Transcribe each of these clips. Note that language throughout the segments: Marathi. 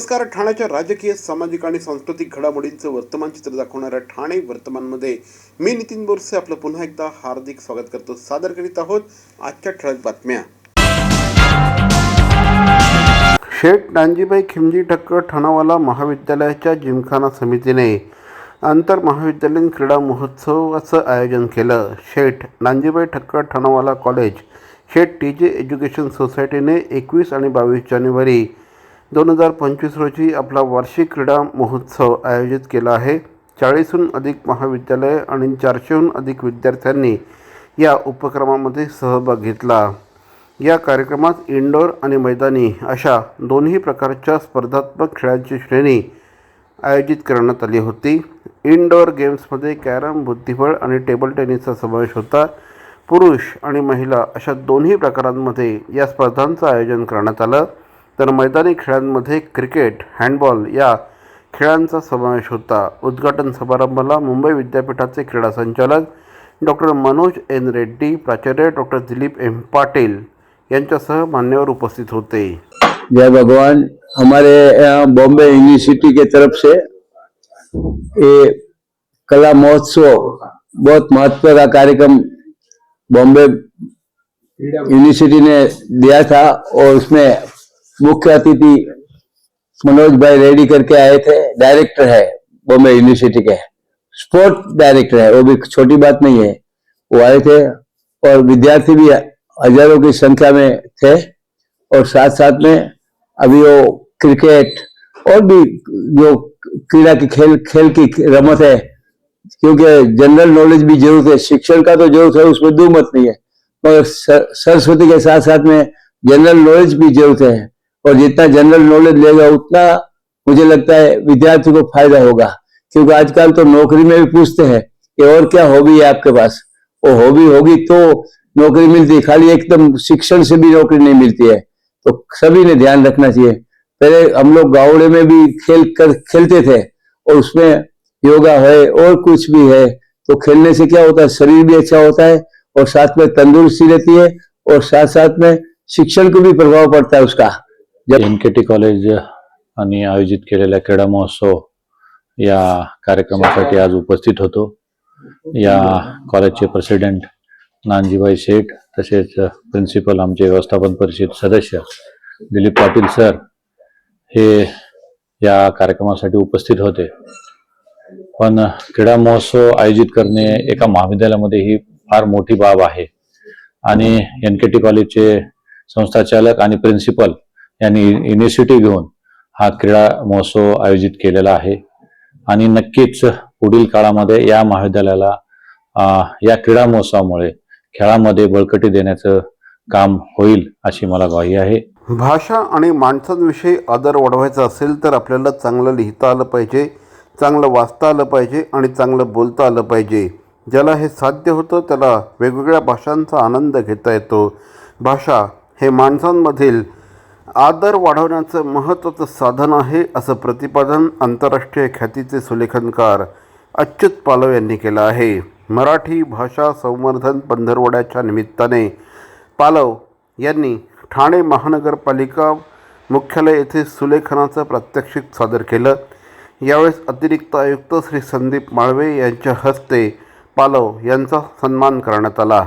नमस्कार ठाण्याच्या राजकीय सामाजिक आणि सांस्कृतिक घडामोडींचं वर्तमान चित्र दाखवणाऱ्या ठाणे वर्तमानमध्ये मी नितीन बोरसे आपलं पुन्हा एकदा हार्दिक स्वागत करतो. सादर करीत आहोत आजच्या ठळक बातम्या. शेठ नांजीबाई खिमजी ठक्कर ठाणावाला महाविद्यालयाच्या जिमखाना समितीने आंतर महाविद्यालयीन क्रीडा महोत्सवाचं आयोजन केलं. Sheth Nanjibai Thakkar Thanawala college Sheth T J education सोसायटीने एकवीस आणि बावीस जानेवारी दोन हजार पंचवीस रोजी आपला वार्षिक क्रीडा महोत्सव आयोजित केला आहे. चाळीसहून अधिक महाविद्यालय आणि चारशेहून अधिक विद्यार्थ्यांनी या उपक्रमामध्ये सहभाग घेतला. या कार्यक्रमात इंडोर आणि मैदानी अशा दोन्ही प्रकारच्या स्पर्धात्मक खेळांची श्रेणी आयोजित करण्यात आली होती. इनडोअर गेम्समध्ये कॅरम बुद्धिबळ आणि टेबल टेनिसचा समावेश होता. पुरुष आणि महिला अशा दोन्ही प्रकारांमध्ये या स्पर्धांचं आयोजन करण्यात आलं. तर मैदानी खेळांमध्ये क्रिकेट हँडबॉल या खेळांचा समावेश होता. उद्घाटन समारंभाला मुंबई विद्यापीठाचे क्रीडा संचालक डॉक्टर मनोज एन. रेड्डी प्राचार्य डॉक्टर दिलीप एम. पाटील यांच्यासह मान्यवर उपस्थित होते. जय भगवान हमारे यहाँ बॉम्बे यूनिवर्सिटी के तरफ से ये कला महोत्सव बहुत महत्त्व का कार्यक्रम बॉम्बे यूनिवर्सिटी ने दिया था और उसमें मुख्य अतिथि मनोज भाई रेड्डी करके आए थे डायरेक्टर है बॉम्बे यूनिवर्सिटी के। स्पोर्ट डायरेक्टर है, वो भी छोटी बात नहीं है। वो आए थे और विद्यार्थी भी हज़ारों की संख्या में थे और साथ साथ में अभी वो क्रिकेट और भी जो क्रीड़ा की खेल खेल की रमत है, क्योंकि जनरल नॉलेज भी ज़रूरत है, शिक्षण का तो ज़रूरत है, उसमें दो मत नहीं है, मगर सरस्वती के साथ साथ में जनरल नॉलेज भी ज़रूरत है। और जितना जनरल नॉलेज लेगा, उतना मुझे लगता है विद्यार्थी को फ़ायदा होगा। क्योंकि आजकल तो नौकरी में भी पूछते हैं कि और क्या हॉबी है आपके पास? वो हॉबी होगी तो नौकरी मिलती है। खाली एकदम शिक्षण से भी नौकरी नहीं मिलती है। तो सभी ने ध्यान रखना चाहिए। पहले हम लोग गावड़े में भी खेल कर, खेलते थे और उसमें योगा है और कुछ भी है तो खेलने से क्या होता है? शरीर भी अच्छा होता है और साथ में तंदुरुस्ती रहती है और साथ साथ में शिक्षण को भी प्रभाव पड़ता है उसका। एन के टी कॉलेज आणि आयोजित केलेल्या क्रीडा महोत्सव या कार्यक्रमासाठी आज उपस्थित होतो. या कॉलेजचे प्रेसिडेंट नानजीबाई शेठ तसेच प्रिन्सिपल आमचे व्यवस्थापन परिषद सदस्य दिलीप पाटील सर हे या कार्यक्रमासाठी उपस्थित होते. पण क्रीडा महोत्सव आयोजित करणे एका महाविद्यालयामध्ये ही फार मोठी बाब आहे. आणि एन के टी कॉलेजचे संस्थाचालक आणि प्रिन्सिपल यांनी इनिशिएटिव्ह घेऊन हा क्रीडा महोत्सव आयोजित केलेला आहे. आणि नक्कीच पुढील काळामध्ये या महाविद्यालयाला या क्रीडा महोत्सवामुळे खेळामध्ये बळकटी देण्याचं काम होईल अशी मला ग्वाही आहे. भाषा आणि माणसांविषयी आदर वाढवायचा असेल तर आपल्याला चांगलं लिहिता आलं पाहिजे चांगलं वाचता आलं पाहिजे आणि चांगलं बोलता आलं पाहिजे. ज्याला हे साध्य होतं त्याला वेगवेगळ्या भाषांचा आनंद घेता येतो. भाषा हे माणसांमधील आदर वाढवण्याचं महत्त्वाचं साधन आहे असं प्रतिपादन आंतरराष्ट्रीय ख्यातीचे सुलेखनकार अच्युत पालव यांनी केलं आहे. मराठी भाषा संवर्धन पंधरवड्याच्या निमित्ताने पालव यांनी ठाणे महानगरपालिका मुख्यालय येथे सुलेखनाचं प्रात्यक्षिक सादर केलं. यावेळेस अतिरिक्त आयुक्त श्री संदीप माळवे यांच्या हस्ते पालव यांचा सन्मान करण्यात आला.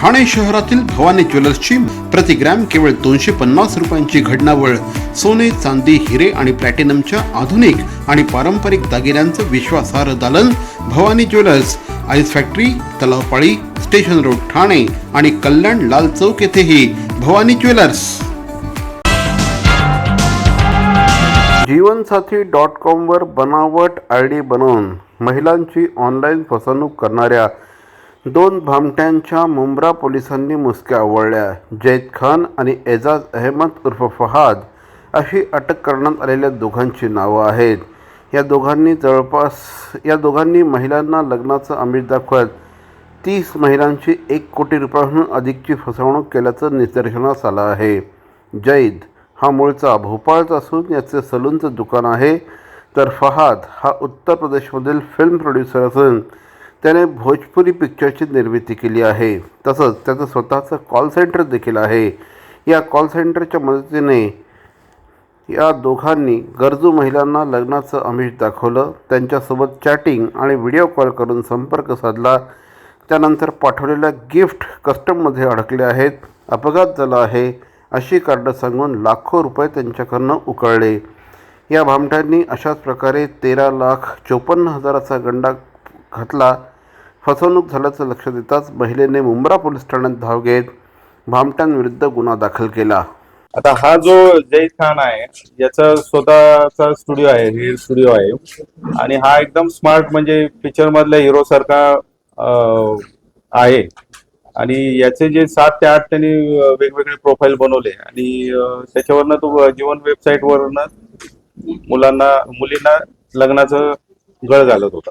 Thane शहरातील भवानी ज्वेलर्सची प्रतिग्रॅम केवळ दोनशे पन्नास रुपयांची घडणावळ सोने चांदी हिरे आणि प्लॅटिनमच्या आधुनिक आणि पारंपरिक दागिन्यांचं विश्वासार्ह दालन Bhavani jewellers ice factory Talavpali station road Thane आणि कल्याण लाल चौक येथेही भवानी ज्वेलर्स. जीवनसाथी डॉट कॉमवर बनावट आय डी बनवून महिलांची ऑनलाईन फसवणूक करणाऱ्या दोन भामट्यांच्या मुंब्रा पोलिसांनी मुसक्या आवळल्या जैद खान आणि एजाज अहमद उर्फ फहाद अशी अटक करण्यात आलेल्या दोघांची नावं आहेत. या दोघांनी जवळपास या दोघांनी महिलांना लग्नाचं आमिष दाखवत तीस महिलांची एक कोटी रुपयांहून अधिकची फसवणूक केल्याचं निदर्शनास आलं आहे. जैद हा मूळचा भोपाळचा असून याचे सलूनचं दुकान आहे. तर फहाद हा उत्तर प्रदेशमधील फिल्म प्रोड्युसर असून त्याने भोजपुरी पिक्चरची निर्मिती केली आहे. तसंच त्याचं स्वतःचं कॉल सेंटर देखील आहे. या कॉल सेंटरच्या मदतीने या दोघांनी गरजू महिलांना लग्नाचं आमिष दाखवलं. त्यांच्यासोबत चॅटिंग आणि व्हिडिओ कॉल करून संपर्क साधला. त्यानंतर पाठवलेल्या गिफ्ट कस्टममध्ये अडकले आहेत. अपघात झाला आहे. अशी कार्ड सांगून लाखो रुपये त्यांच्याकडनं उकळले. या भामट्यांनी अशाच प्रकारे तेरा लाख चोपन्न हजाराचा गंडा घातला. फसवणूक झाल्याचं लक्ष देताच महिलेने मुंब्रा पोलीस ठाण्यात धाव घेत भामट्यांविरुद्ध गुन्हा दाखल केला. आता हा जो जय खान आहे याचा स्वतःचा स्टुडिओ आहे हेअर स्टुडिओ आहे. आणि हा एकदम स्मार्ट म्हणजे पिक्चर मधल्या हिरो सारखा आहे. आणि याचे जे सात ते आठ त्यांनी वेगवेगळे प्रोफाईल बनवले. आणि त्याच्यावरनं तो जीवन वेबसाईट वरनं मुलांना मुलींना लग्नाचं गळ घालत होता.